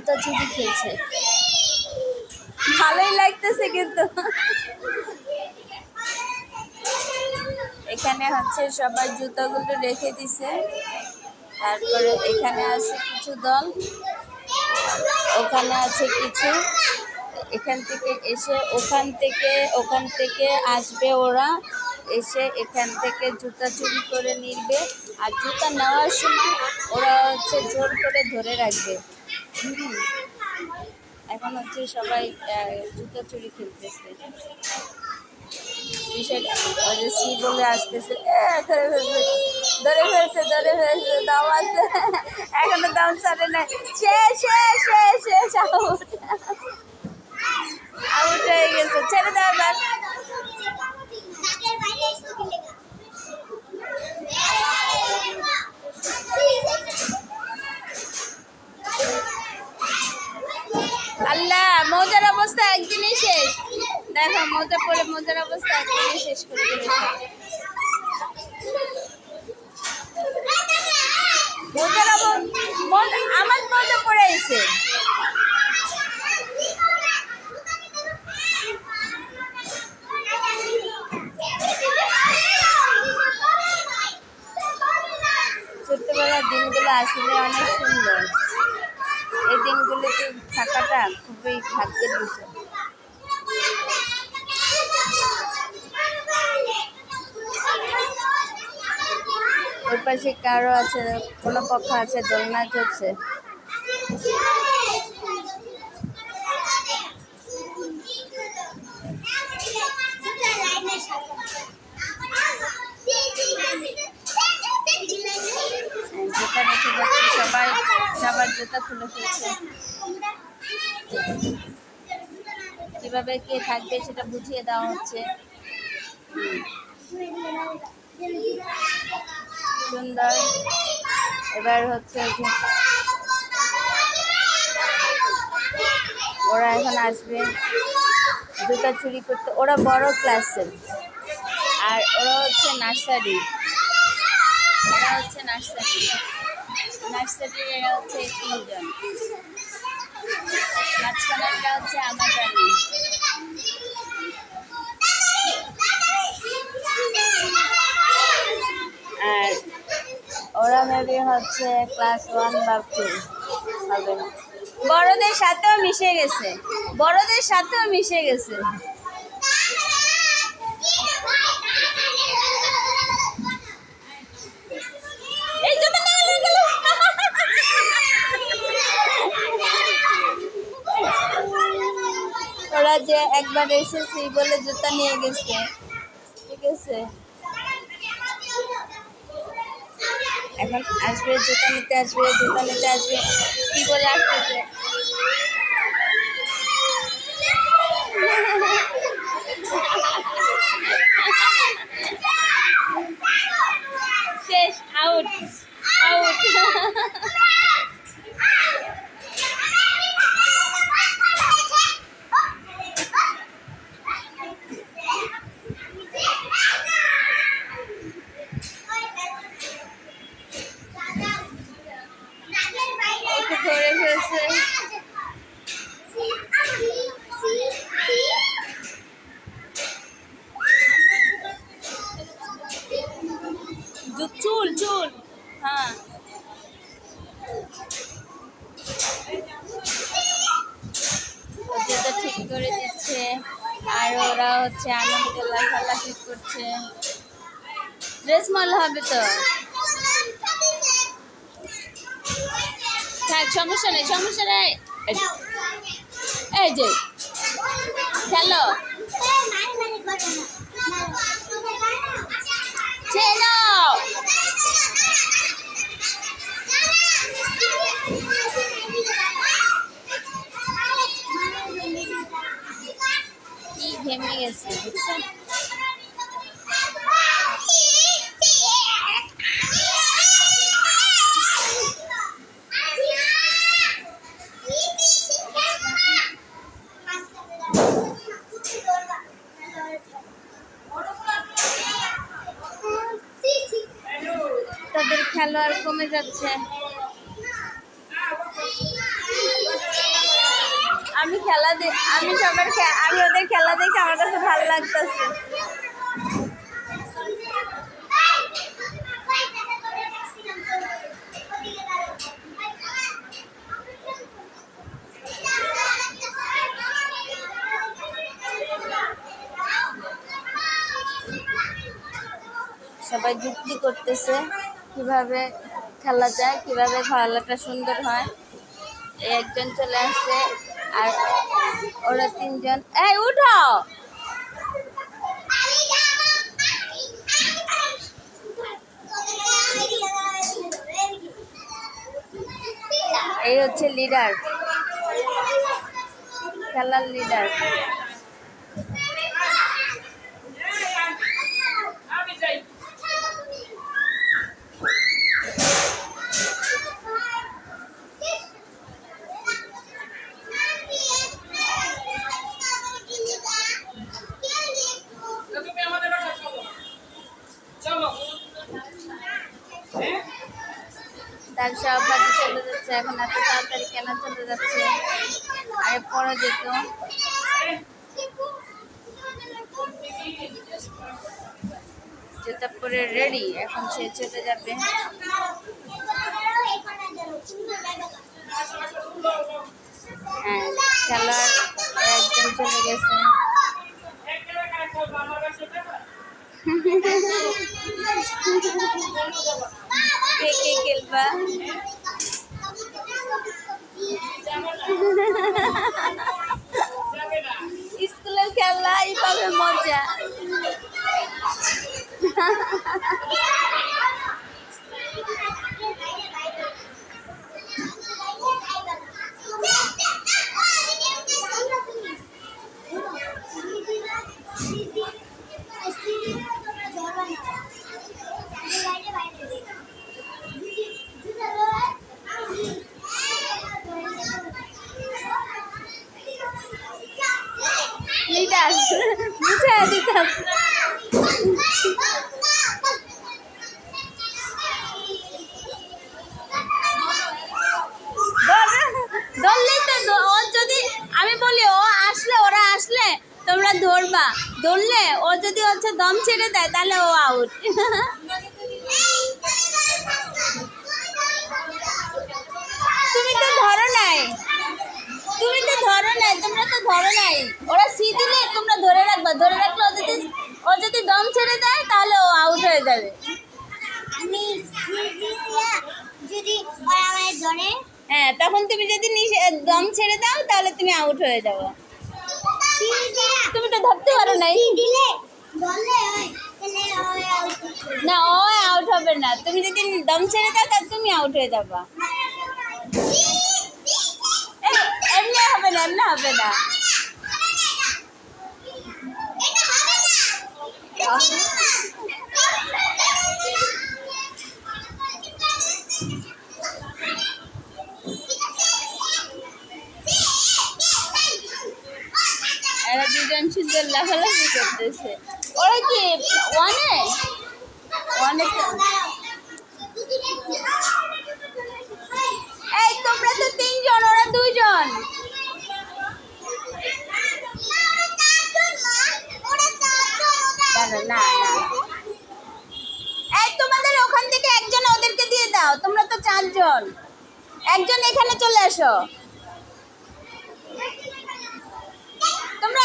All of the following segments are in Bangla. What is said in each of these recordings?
জুতা চুরি খেলছে ভালোই লাগতেছে কিন্তু। এখানে হচ্ছে সবাই জুতাগুলো রেখে দিছে। তারপরে এখানে আছে কিছু দল। ওখানে আছে কিছু। এখান থেকে এসে ওখান থেকে ওখান থেকে আসবে ওরা। এসে এখান থেকে জুতা চুরি করে নিবে। আর জুতা নেওয়ার সময় ওরা হচ্ছে জোর করে ধরে রাখবে। এখন হচ্ছে সবাই জুতা চুরি খেলতেছে আসতেছে ধরে ফেলছে দাম এখনও দাম ছাড়ে আউট হয়ে গেছে ছেড়ে দাও এবার আল্লাহ মৌজার অবস্থা একদিনই শেষ দেখো মৌজা পরে মজার অবস্থা শেষ করে মৌজার আমার মৌজা পড়ে আইছে ছোট্টবেলার দিনগুলো আসলে অনেক সুন্দর। এই দিনগুলোতে থাকাটা খুবই ভাগ্যের বিষয়। ওই পাশে কারও আছে, কোনো পক্ষ আছে, দোলনা চলছে। জুতা সবাই সবার জুতা খুলে ফেলছে কীভাবে কে থাকবে সেটা বুঝিয়ে দেওয়া হচ্ছে। সুন্দর। এবার হচ্ছে ওরা এখন আসবে। জুতা চুরি করতে, ওরা বড় ক্লাসের আর ওরা হচ্ছে নার্সারি। এরা হচ্ছে নার্সারি। নার্সারির এরা হচ্ছে তিনজন। মাঝখানেরটা হচ্ছে আমার মেবি হচ্ছে ক্লাস ওয়ান বা টু হবে বড়দের সাথেও মিশে গেছে। বড়দের সাথেও মিশে গেছে। ওরা যে একবার এসেছি বলে জুতা নিয়ে গেছে। ঠিক আছে। এখন আসবে জুতা নিতে আসবে জুতা নিতে আসবে। কী করে আসতেছে করে দিচ্ছে। আর ওরা হচ্ছে আনন্দ লাফালাফি করছে। ড্রেস মল হবে তো? থাক সমস্যা নেই সমস্যা নেই। এই যে, খেলো ছেড়ো কি ঘেমে গেছে বুঝছ তাদের খেলোয়াড় কমে যাচ্ছে। আমি খেলা আমি সবার আমি ওদের খেলা দেখে আমার কাছে ভালো লাগতেছে। সবাই যুক্তি করতেছে কীভাবে খেলা যায়, কীভাবে খেলাটা সুন্দর হয়। এই একজন চলে আসছে, আর ওরা তিনজন। এই, উঠো! এই হচ্ছে লিডার খেলার লিডার তুমি আমাদের বাসায় চলো চলো হ্যাঁ তার সহপাঠী চলে যাচ্ছে, এখন এত তাড়াতাড়ি কেন চলে যাচ্ছে? আরে পরে যেত জুতা পরে রেডি এখন সে চলে যাবে। হ্যাঁ খেলার একজন চলে গেছে। ಕೇಕ್ ಕೇಕ್ ಇಲ್ವಾ ধরবা ধরলে ও যদি হচ্ছে দম ছেড়ে দেয় তাহলে ও আউট তুমি তো ধরো নাই। তুমি তো ধরো নাই তোমরা তো ধরো নাই। ওরা সি দিলে তোমরা ধরে রাখবা ধরে রাখলে ও যদি ও যদি দম ছেড়ে দেয় তাহলে ও আউট হয়ে যাবে। আমি যদি ওরা আমায় ধরে হ্যাঁ তখন তুমি যদি দম ছেড়ে দাও তাহলে তুমি আউট হয়ে যাবে। তুমি তো ধরতে পারো নাই না, ও আউট হবে না। তুমি যদি দম ছেড়ে দাও, তাহলে তুমি আউট হয়ে যাবা। এমনি হবে না, এমনি হবে না। এটা সুন্দর লাফালাফি করতেছে। ওরা কি ওয়ানে ওয়ানে এই, তোমরা তো তিনজন, ওরা দুজন এই, তোমাদের ওখান থেকে একজন ওদেরকে দিয়ে দাও। তোমরা তো চারজন। একজন এখানে চলে আসো তোমরা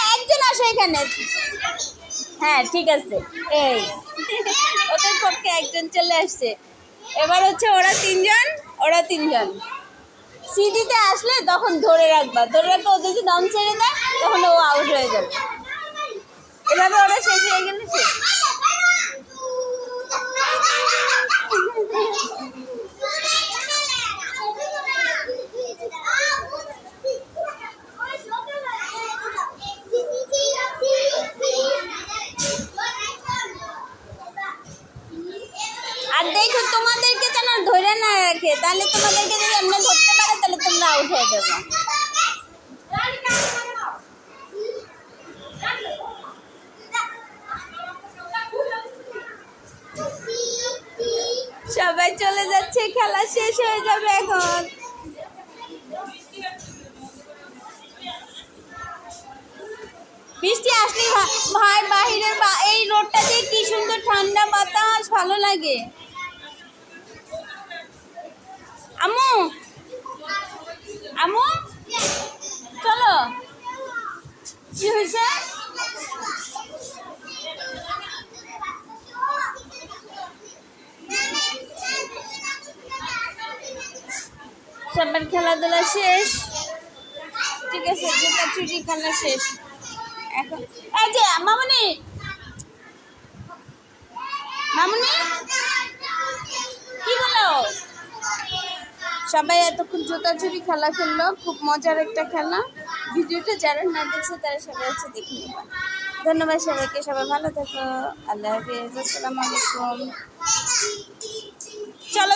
আসো এখানে। হ্যাঁ ঠিক আছে। এই। ওদের পক্ষে একজন চলে আসছে। এবার হচ্ছে ওরা তিনজন ওরা তিনজন। সিডিতে আসলে তখন ধরে রাখবা। ধরে রাখলে ও যদি দম ছেড়ে দেয়, তখন ও আউট হয়ে যাবে। এভাবে ওরা শেষ হয়ে গেলে আর দেখো তোমাদেরকে যেন ধরে না রাখে তাহলে তোমাদেরকে যদি এমনি ধরতে পারে, তাহলে তোমরা আউট হয়ে যাবে। সবাই চলে যাচ্ছে, খেলা শেষ হয়ে যাবে এখন। বৃষ্টি আসলে ভাই বাহিরের এই রোডটা দিয়ে কি সুন্দর ঠান্ডা বাতাস, ভালো লাগে। আমু আমু চলো। কি হয়েছে? সবার খেলাধুলা শেষ। ঠিক আছে চুরি খেলা শেষ। এখন এই যে, মামনি কি হলো সবাই এতক্ষণ জুতা চুরি খেলা খেললো, খুব মজার একটা খেলা। ভিডিওটা যারা না দেখছে, তারা সবাই হচ্ছে দেখে নেবা। ধন্যবাদ সবাইকে, সবাই ভালো থাকো। আল্লাহ হাফিজ, আসসালামু আলাইকুম। চলো